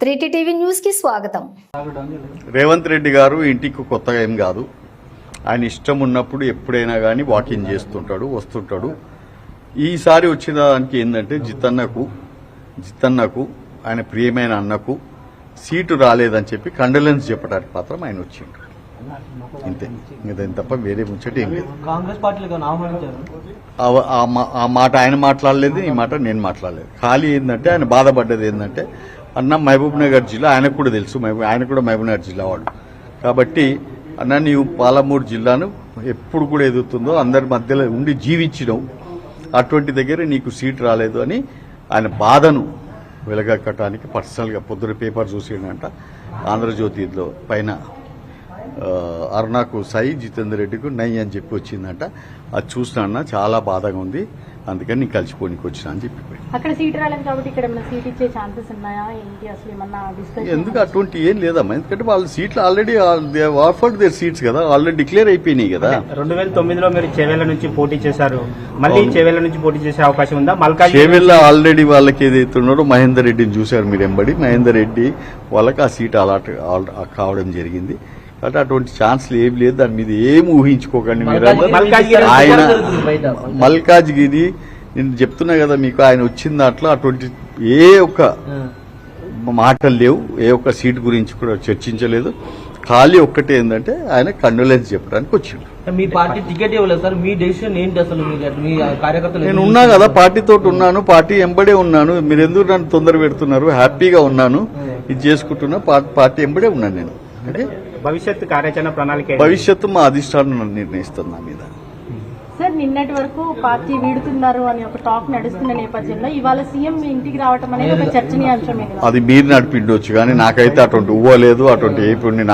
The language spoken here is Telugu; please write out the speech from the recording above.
త్రీటీ టీవీ న్యూస్కి స్వాగతం. రేవంత్ రెడ్డి గారు ఇంటికి కొత్తగా ఏం కాదు. ఆయన ఇష్టం ఉన్నప్పుడు ఎప్పుడైనా కానీ వాకింగ్ చేస్తుంటాడు వస్తుంటాడు. ఈసారి వచ్చిన దానికి ఏంటంటే జితన్నకు జితన్నకు ఆయన ప్రియమైన అన్నకు సీటు రాలేదని చెప్పి కండలెన్స్ చెప్పడానికి మాత్రం ఆయన వచ్చిండు. ఇంతే. ఇంకేం తప్ప వేరే ముచ్చట ఏం లేదు. ఆ మాట ఆయన మాట్లాడలేదు ఈ మాట నేను మాట్లాడలేదు. ఖాళీ ఏంటంటే ఆయన బాధపడ్డది ఏంటంటే అన్న మహబూబ్ నగర్ జిల్లా ఆయనకు కూడా తెలుసు ఆయన కూడా మహబూబ్ నగర్ జిల్లా వాడు. కాబట్టి అన్న నీవు పాలమూరు జిల్లాను ఎప్పుడు కూడా ఎదుగుతుందో అందరి మధ్యలో ఉండి జీవించినవు. అటువంటి దగ్గర నీకు సీట్ రాలేదు అని ఆయన బాధను వెలగక్కటానికి పర్సనల్గా పొద్దున పేపర్ చూసిండంట. ఆంధ్రజ్యోతిలో పైన అరుణాకు సాయి జితేందర్ రెడ్డికి నై అని చెప్పి వచ్చిందంట. అది చూసినా చాలా బాధగా ఉంది. అందుకని నేను కలిసిపోనికి వచ్చిన అని చెప్పి అక్కడ సీట్ రాలేదు కాబట్టి ఇక్కడ ఏమైనా సీట్ ఇచ్చే ఛాన్సెస్ ఉన్నాయా? ఏంటి అసలు ఏమన్నా డిస్కషన్ ఎందుకు అటువంటి ఏం లేదమ్మా. ఎందుకంటే వాళ్ళ సీట్లు ఆల్రెడీ ఆఫర్డ్ దేర్ సీట్స్ కదా. ఆల్రెడీ డిక్లేర్ అయిపోయినాయి కదా. రెండు వేల తొమ్మిదిలో మీరు చేవేళ్ళ నుంచి పోటీ చేశారు. మళ్ళీ చేవేళ్ళ నుంచి పోటీ చేసే అవకాశం ఉందా? మల్కాజ్ చేవెళ్ళ ఆల్రెడీ వాళ్ళకి ఏదైతే ఉన్నారో మహేందర్ రెడ్డిని చూశారు మీరు ఎంబడి మహేందర్ రెడ్డి వాళ్ళకి ఆ సీట్ అలాట్ కావడం జరిగింది. కాబట్టి అటువంటి ఛాన్స్లు ఏం లేదు దాని మీద ఏం ఊహించుకోకండి మీరు ఆయన. మల్కాజ్గిరి నేను చెప్తున్నా కదా మీకు ఆయన వచ్చిన దాంట్లో అటువంటి ఏ ఒక్క మాటలు లేవు. ఏ ఒక్క సీట్ గురించి కూడా చర్చించలేదు. ఖాళీ ఒక్కటే ఏంటంటే ఆయన కండోలెన్స్ చెప్పడానికి వచ్చిండు. మీ పార్టీ టికెట్ ఇవ్వలేదు సార్. మీ డెసిషన్ ఏంటి అసలు? మీ కార్యకర్తలు నేను ఉన్నా కదా పార్టీతో ఉన్నాను పార్టీ ఎంబడే ఉన్నాను. మీరు ఎందుకు నన్ను తొందర పెడుతున్నారు హ్యాపీగా ఉన్నాను. ఇది చేసుకుంటున్నా పార్టీ ఎంబడే ఉన్నాను నేను. ఓకే భవిష్యత్ కార్యాచరణ ప్రణాళిక? భవిష్యత్తు మా అధిష్టానం నిర్ణయిస్తుంది నా మీద. సార్ నిన్నటి వరకు పార్టీ వీడుతున్నారు అని ఒక టాక్ నడుస్తున్న నేపథ్యంలో ఇవాళ సీఎం మీ ఇంటికి రావటం అనేది ఒక చర్చనీయాంశమే కదా అది మీరు నడిపిండొచ్చు కానీ నాకైతే అటువంటి ఊహ లేదు అటువంటి ఏ పుణ్య